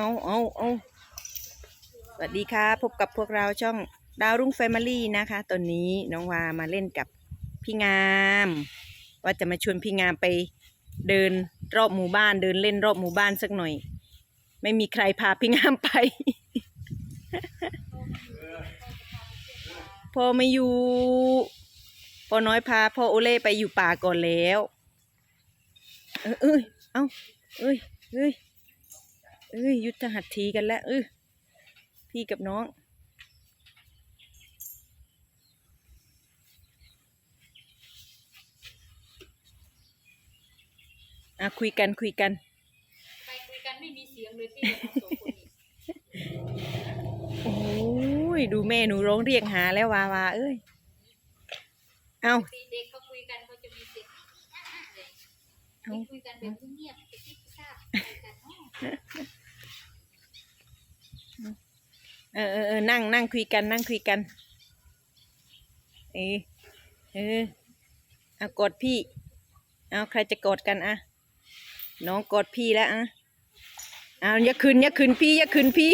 เอาเอาเอาสวัสดีค่ะ พบกับพวกเราช่องดาวรุ่งแฟมิลี่นะคะ ตอนนี้น้องวามาเล่นกับพี่งาม ว่าจะมาชวนพี่งามไปเดินรอบหมู่บ้านเดินเล่นรอบหมู่บ้านสักหน่อย ไม่มีใครพาพี่งามไป พ่อไม่อยู่ พ่อน้อยพาพ่อโอเล่ไปอยู่ป่าก่อนแล้ว เอ้ย เอาเอ้ยเอ้ย เอ้ยยุทธหัตถีกันแล้วเออพี่กับน้อง อะคุยกันคุยกันไปคุยกันไม่มีเสียงเลยพี่สองคนนี้โอ้ยดูแม่หนูร้องเรียกหาแล้ววาวาเอ้ย เอาตีเด็กเขาคุยกันเขาจะมีเสียงเลยเอา คุยกันแบบเงียบๆไปที่ทราบอะไรกันเนาะ เออเออเออนั่งนั่งคุยกันนั่งคุยกัน เออเออเอากอดพี่ เอาใครจะกอดกันอะน้องกอดพี่แล้วอะเอาอย่าคืนอย่าคืนพี่อย่าคืนพี่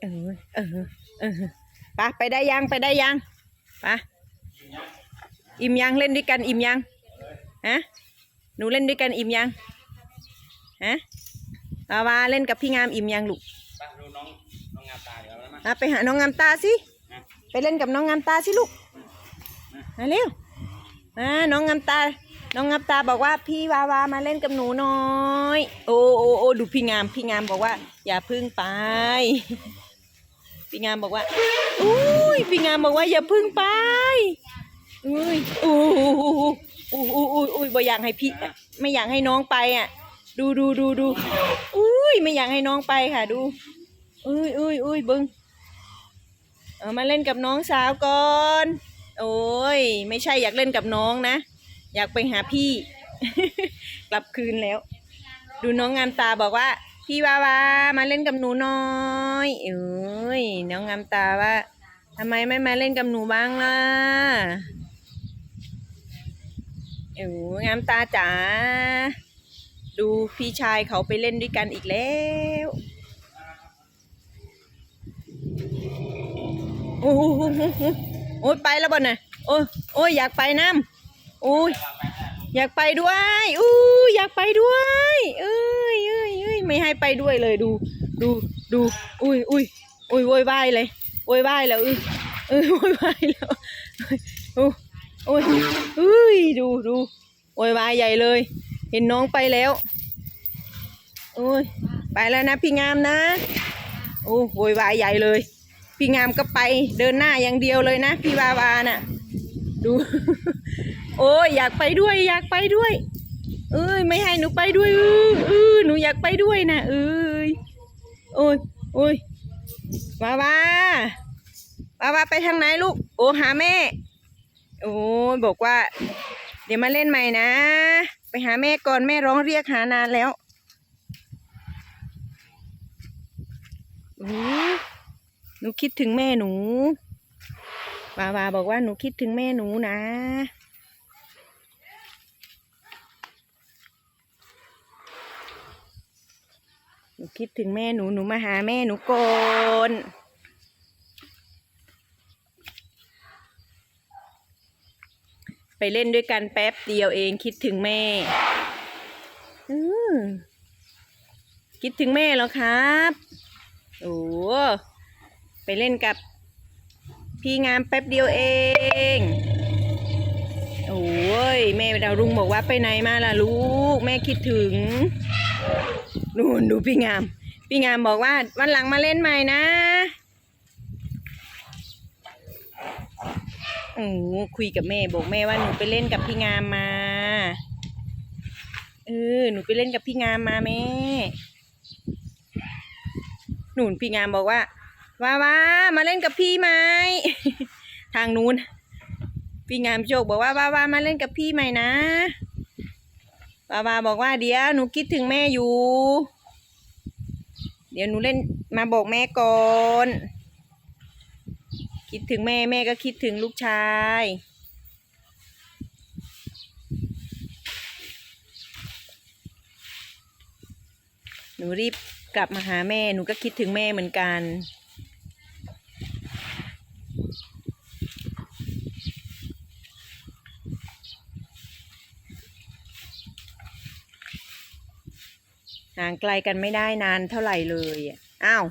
เออเออเออไปไปได้ยังไปได้ยังไปอิ่มยังเล่นด้วยกันอิ่มยังฮะหนูเล่นด้วยกันอิ่มยัง ฮะวาวาเล่นกับพี่งามอิ่มยังลูกไปดูน้องน้องงามตาเดี๋ยวแล้วนะอะไปหาน้องงามตาสิไปเล่นกับน้องงามตาสิลูกมาเร็วอ่าน้องงามตา น้องงามตาบอกว่าพี่วาวามาเล่นกับหนูหน่อย โอ้โอ้โอ้ดูพี่งาม พี่งามบอกว่า อย่าพึ่งไป พี่งามบอกว่า อุ้ย พี่งามบอกว่าอย่าพึ่งไป อุ้ยอู้อู้อู้อู้อู้อู้บ่อยากให้พี่ ไม่อยากให้น้องไปอะ ดูดูดูดูอุ้ยไม่อยากให้น้องไปค่ะ ดูอุ้ยอุ้ยอุ้ยบึงเอามาเล่นกับน้องสาวก่อน โอ้ยไม่ใช่อยากเล่นกับน้องนะ อยากไปหาพี่ กลับคืนแล้ว ดูน้องงามตาบอกว่า พี่วาวามาเล่นกับหนูน่อยเอ้ยน้องงามตาว่าทำไมไม่มาเล่นกับหนูบ้างล่ะเอองามตาจ๋า ดูพี่ชายเขาไปเล่นด้วยกันอีกแล้ว โอ้โหโอ้ยไปแล้วบ่น่ะโอ้ยโอ้ยอยากไปน้ำโอ้ยอยากไปด้วยอู้อยากไปด้วย เอ้ยเอ้ยเอ้ยไม่ให้ไปด้วยเลยดู ดูดูอุ้ยอุ้ยอุ้ยโวยวายเลยโวยวายแล้วเอ้ยเอ้ยโวยวายแล้วโอ้โอ้ยเอ้ยดูดูโวยวายใหญ่เลย เห็นน้องไปแล้วโอ้ยไปแล้วนะพี่งามนะโอ้โวยวายใหญ่เลย พี่งามก็ไปเดินหน้าอย่างเดียวเลยนะพี่วาวาน่ะ ดู โอ้ยอยากไปด้วย อยากไปด้วย เอ้ยไม่ให้หนูไปด้วยเออเออหนูอยากไปด้วยนะเอ้ยโอ้ยโอ้ยวาวาวาวาไปทางไหนลูก โอ้หาแม่ โอ้ยบอกว่า เดี๋ยวมาเล่นใหม่นะ ไปหาแม่ก่อนแม่ร้องเรียกหานานแล้วโอ้ยหนูคิดถึงแม่หนูวาวาบอกว่าหนูคิดถึงแม่หนูนะ หนูคิดถึงแม่หนูหนูมาหาแม่หนูก่อน ไปเล่นด้วยกันแป๊บเดียวเองคิดถึงแม่อือคิดถึงแม่เหรอครับโอ้ไปเล่นกับ พี่งามแป๊บเดียวเองโอ้ยแม่ดาวรุ่งบอกว่าไปไหนมาล่ะลูก แม่คิดถึงนู่นดูพี่งาม พี่งามบอกว่าวันหลังมาเล่นใหม่นะ โอ้คุยกับแม่บอกแม่ว่าหนูไปเล่นกับพี่งามมา เออ หนูไปเล่นกับพี่งามมาแม่ หนุนพี่งามบอกว่าว้าว้ามาเล่นกับพี่ไหม ทางนู้น พี่งามโชคบอกว่าว้าว้ามาเล่นกับพี่ไหมนะว้าว้าบอกว่าเดี๋ยวหนูคิดถึงแม่อยู่ เดี๋ยวหนูเล่นมาบอกแม่ก่อน คิดถึงแม่แม่ก็คิดถึงลูกชาย หนูรีบกลับมาหาแม่หนูก็คิดถึงแม่เหมือนกันห่างไกลกันไม่ได้นานเท่าไหร่เลยอ้าว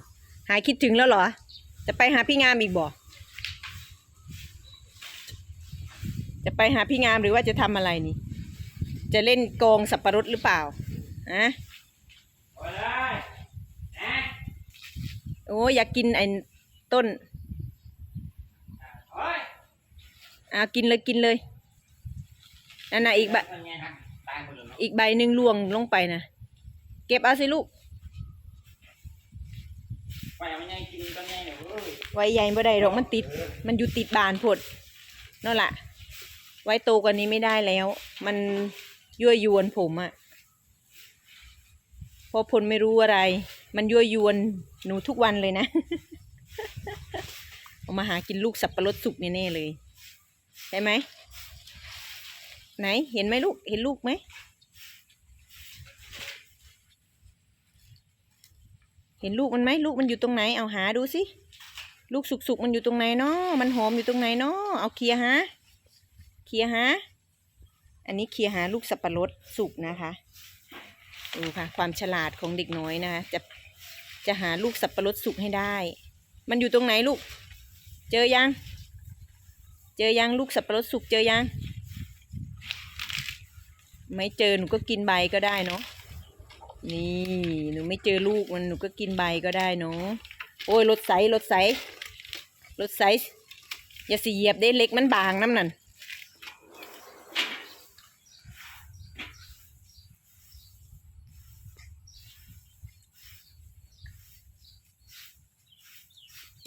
หายคิดถึงแล้วเหรอ จะไปหาพี่งามอีกบ่ จะไปหาพี่งามหรือว่าจะทำอะไรนี่ จะเล่นโกงสับปะรดหรือเปล่าอะไปเลยนะโอ้ยอยากกินไอ้ต้นเฮ้ยเอากินเลยกินเลยนั่นน่ะอีกใบเป็นไงครับตายหมดเลยเนาะอีกใบหนึ่งล่วงลงไปนะเก็บเอาสิลูกไปเอาไม่ยังกินตอนนี้เนี่ยเว้ยไว้ใหญ่บ่ได้หรอกมันติด มันอยู่ติดบานผดนั่นแหละ ไว้โตกว่านี้ไม่ได้แล้ว มันยั่วยวนผมอะพราะพลไม่รู้อะไร มันยั่วยวนหนูทุกวันเลยนะเอามาหากินลูกสับปะรดสุกแน่ๆเลยใช่ไหมไหนเห็นไหมลูกเห็นลูกไหมเห็นลูกมันไหมลูกมันอยู่ตรงไหนเอาหาดูสิลูกสุกๆมันอยู่ตรงไหนเนาะมันหอมอยู่ตรงไหนเนาะเอาเคลียร์หา เคลียหา อันนี้เคลียหาลูกสับปะรดสุกนะคะดูค่ะความฉลาดของเด็กน้อยนะคะจะจะหาลูกสับปะรดสุกให้ได้ มันอยู่ตรงไหนลูก เจอยัง เจอยังลูกสับปะรดสุกเจอยัง ไม่เจอหนูก็กินใบก็ได้เนาะ นี่หนูไม่เจอลูกมันหนูก็กินใบก็ได้เนาะ โอ้ยรถใสรถใสรถใสอย่าสีเหยียบได้เล็กมันบางน้ำนั่น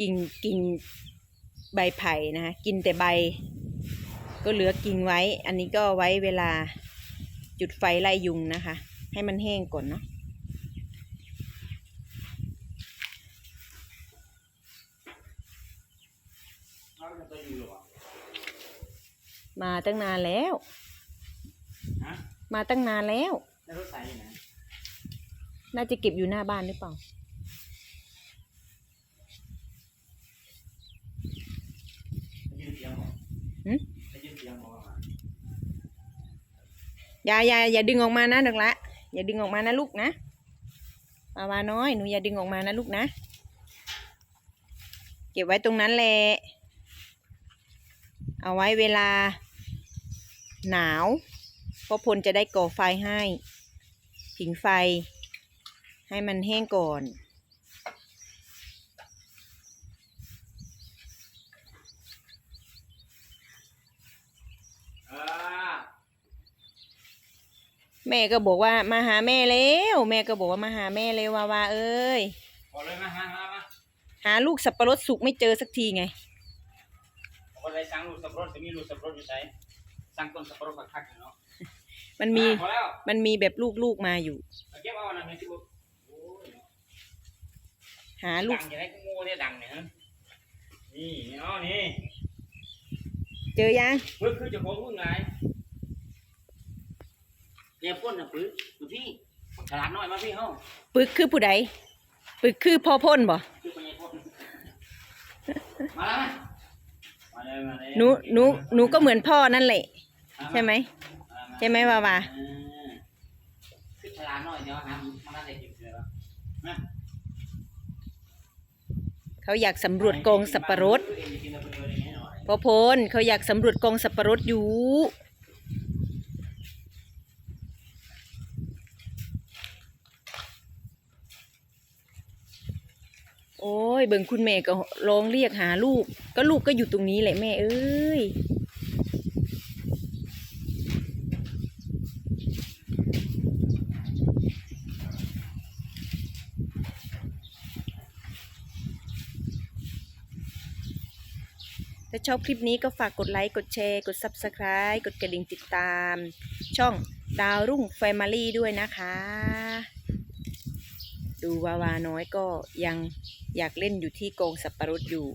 กิ่งกิ่งใบไผ่นะคะกินแต่ใบ ก็เหลือกิ่งไว้ อันนี้ก็ไว้เวลาจุดไฟไล่ยุงนะคะ ให้มันแห้งก่อนเนาะเขาจะตัวอยู่หรอมาตั้งนานแล้วฮะมาตั้งนานแล้วแล้วรถใส่อยู่ไหนน่าจะเก็บอยู่หน้าบ้านหรือเปล่า ไปยืนเตียงหร อหึไปยืนเตียงหรออย่าอย่าอย่าดึงออกมานะเด็กละ อย่าดึงออกมานะลูกนะมาวาน้อยหนูอย่าดึงออกมานะลูกนะ เก็บไว้ตรงนั้นแหละ เอาไว้เวลา หนาวพราะพลจะได้ก่อไฟให้ ผิงไฟ ให้มันแห้งก่อน เออ แม่ก็บอกว่ามาหาแม่แล้วแม่ก็บอกว่ามาหาแม่เลยว่าวาเอ้ยบอกเลยมามามามาหาลูกสับปะรดสุกไม่เจอสักทีไงบอกว่าได้สั่งลูกสับปะรดจะมีลูกสับปะรดอยู่ใส่สั่งต้นสับปะรดคักๆอยู่เนาะมันมีพอแล้วมันมีแบบลูกๆมาอยู่ เอาเก็บเอาอันนั้นในที่บุโอ้ยหาลูกดังอย่าให้กูโง่เนี่ยดังเนี่ยฮะนี่นี่อ๋อนี่เจอยังเพื่อคือจะโค้งมึงไง เนี่ยพ่นนะปื้อดูพี่ฉลาดน้อยมาพี่เฮ้าปึกคือผู้ใดปึกคือพ่อพ่นบ่คือไปยังพ่นมาแล้วมาเลยมาเลยหนูหนูหนูก็เหมือนพ่อนั่นแหละาาใช่ไหมมามาใช่ไหมวาวาเออคือฉลาดน้อยเดี๋ยวหามาได้กินเสือแล้วมาเขาอยากสำรวจกองสับปะรดพ่อพลเขาอยากสำรวจกองสับปะรดอยู่ โอ้ย เบิ่งคุณแม่ก็ร้องเรียกหาลูก ก็ลูกก็อยู่ตรงนี้แหละแม่เอ้ย ถ้าชอบคลิปนี้ก็ฝากกดไลค์ กดแชร์ กด Subscribe กดกระดิ่งติดตาม ช่องดาวรุ่ง Family ด้วยนะคะ ดูวาวาน้อยก็ยังอยากเล่นอยู่ที่กองสับปะรดอยู่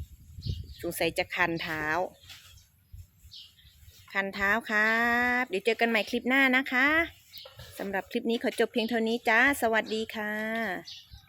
สงสัยจะคันเท้า คันเท้าครับ เดี๋ยวเจอกันใหม่คลิปหน้านะคะสำหรับคลิปนี้ขอจบเพียงเท่านี้จ้า สวัสดีค่ะ